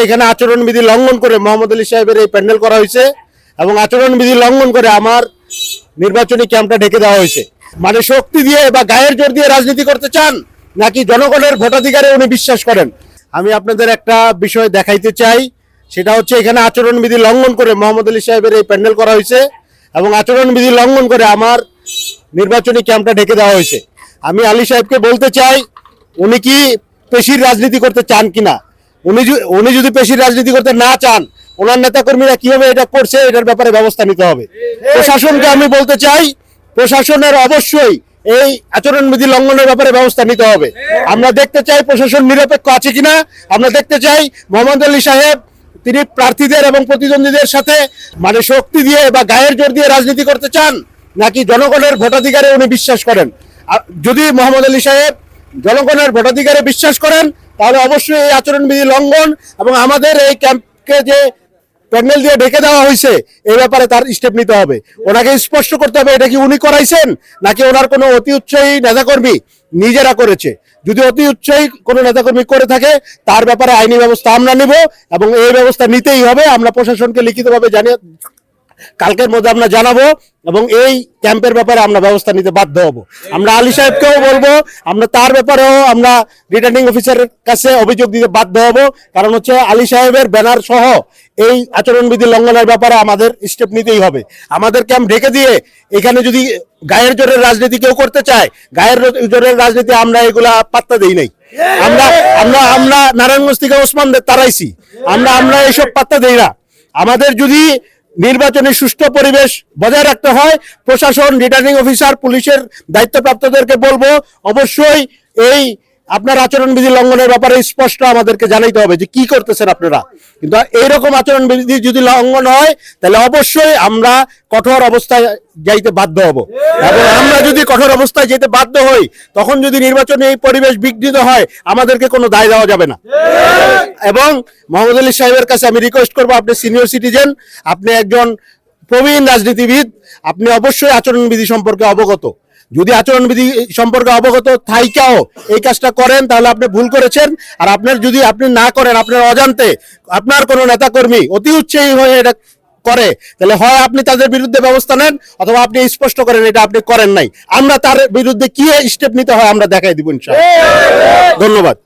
এখানে আচরণবিধি লঙ্ঘন করে মোহাম্মদ আলী সাহেবের এই প্যান্ডেল করা হয়েছে এবং আচরণবিধি লঙ্ঘন করে আমার নির্বাচনী ক্যাম্পটা ঢেকে দেওয়া হয়েছে। মানে শক্তি দিয়ে বা গায়ের জোর দিয়ে রাজনীতি করতে চান নাকি জনগণের ভোটাধিকারে উনি বিশ্বাস করেন? আমি আপনাদের একটা বিষয় দেখাইতে চাই, সেটা হচ্ছে এখানে আচরণবিধি লঙ্ঘন করে মোহাম্মদ আলী সাহেবের এই প্যান্ডেল করা হয়েছে এবং আচরণবিধি লঙ্ঘন করে আমার নির্বাচনী ক্যাম্পটা ঢেকে দেওয়া হয়েছে। আমি আলী সাহেবকে বলতে চাই, উনি কি পেশির রাজনীতি করতে চান কিনা? উনি যদি উনি যদি পেশির রাজনীতি করতে না চান, ওনার নেতাকর্মীরা কীভাবে এটা করছে, এটার ব্যাপারে ব্যবস্থা নিতে হবে। প্রশাসনকে আমি বলতে চাই, প্রশাসনের অবশ্যই এই আচরণবিধি লঙ্ঘনের ব্যাপারে ব্যবস্থা নিতে হবে। আমরা দেখতে চাই প্রশাসন নিরপেক্ষ আছে কিনা। আমরা দেখতে চাই মোহাম্মদ আলী সাহেব, তিনি প্রার্থীদের এবং প্রতিদ্বন্দ্বীদের সাথে মানে শক্তি দিয়ে বা গায়ের জোর দিয়ে রাজনীতি করতে চান, নাকি জনগণের ভোটাধিকারে উনি বিশ্বাস করেন। যদি মোহাম্মদ আলী সাহেব জনগণের ভোটাধিকারে বিশ্বাস করেন, তাহলে অবশ্যই এই আচরণবিধি লঙ্ঘন এবং আমাদের এই ক্যাম্পকে যে প্যান্ডেল দিয়ে ঢেকে দেওয়া হয়েছে, এই ব্যাপারে তার স্টেপ নিতে হবে। ওনাকে স্পষ্ট করতে হবে, এটা কি উনি করাইছেন, নাকি ওনার কোনো অতি উচ্চয়ী নেতাকর্মী নিজেরা করেছে? যদি অতি উচ্চয়ী কোনো নেতাকর্মী করে থাকে, তার ব্যাপারে আইনি ব্যবস্থা আমরা নিব এবং এই ব্যবস্থা নিতেই হবে। আমরা প্রশাসনকে লিখিতভাবে জানিয়ে কালকের মধ্যে আমরা জানাব এবং এই ক্যাম্পের ব্যাপারে আমরা ব্যবস্থা নিতে বাধ্য হব। আমরা আলী সাহেবকেও বলব, আমরা তার ব্যাপারেও আমরা রিটার্নিং অফিসারের কাছে অভিযোগ দিতে বাধ্য হব। কারণ হচ্ছে আলী সাহেবের ব্যানার সহ এই আচরণবিধি লঙ্ঘনের ব্যাপারে আমাদের স্টেপ নিতেই হবে। আমাদের ক্যাম্প ঢেকে দিয়ে এখানে যদি গায়ের জোরের রাজনীতি কেউ করতে চায়, গায়ের জোরের রাজনীতি আমরা এগুলা পাত্তা দেই নাই। আমরা আমরা আমরা নারায়ণগঞ্জ থেকে ওসমানদের তারাইছি। আমরা আমরা এইসব পাত্তা দেই না। আমাদের যদি নির্বাচনে সুষ্ঠু পরিবেশ বজায় রাখতে হয়। প্রশাসন রিটার্নিং অফিসার পুলিশের দায়িত্বপ্রাপ্তদেরকে বলব অবশ্যই এই আপনার আচরণবিধি লঙ্ঘনের ব্যাপারে স্পষ্ট আমাদেরকে জানাইতে হবে যে কি করতেছেন আপনারা। কিন্তু এইরকম আচরণবিধি যদি লঙ্ঘন হয়, তাহলে অবশ্যই আমরা কঠোর অবস্থায় যাইতে বাধ্য হব। এবং আমরা যদি কঠোর অবস্থায় যেতে বাধ্য হই, তখন যদি নির্বাচনে এই পরিবেশ বিঘ্নিত হয়, আমাদেরকে কোনো দায় দেওয়া যাবে না। এবং মোহাম্মদ আলী সাহেবের কাছে আমি রিকোয়েস্ট করব, আপনি সিনিয়র সিটিজেন আপনি একজন প্রবীণ রাজনীতিবিদ, আপনি অবশ্যই আচরণবিধি সম্পর্কে অবগত। যদি আচরণবিধি সম্পর্কে অবগত থাইকাও এই কাজটা করেন তাহলে আপনি ভুল করেছেন। আর আপনার যদি আপনি না করেন আপনার অজান্তে আপনার কোনো নেতাকর্মী অতি উৎসাহী হয়ে এটা করে তাহলে হয় আপনি তাদের বিরুদ্ধে ব্যবস্থা নেন অথবা আপনি স্পষ্ট করেন এটা আপনি করেন নাই। আমরা তার বিরুদ্ধে কি স্টেপ নিতে হয় আমরা দেখাই দিব ইনশাআল্লাহ। ধন্যবাদ।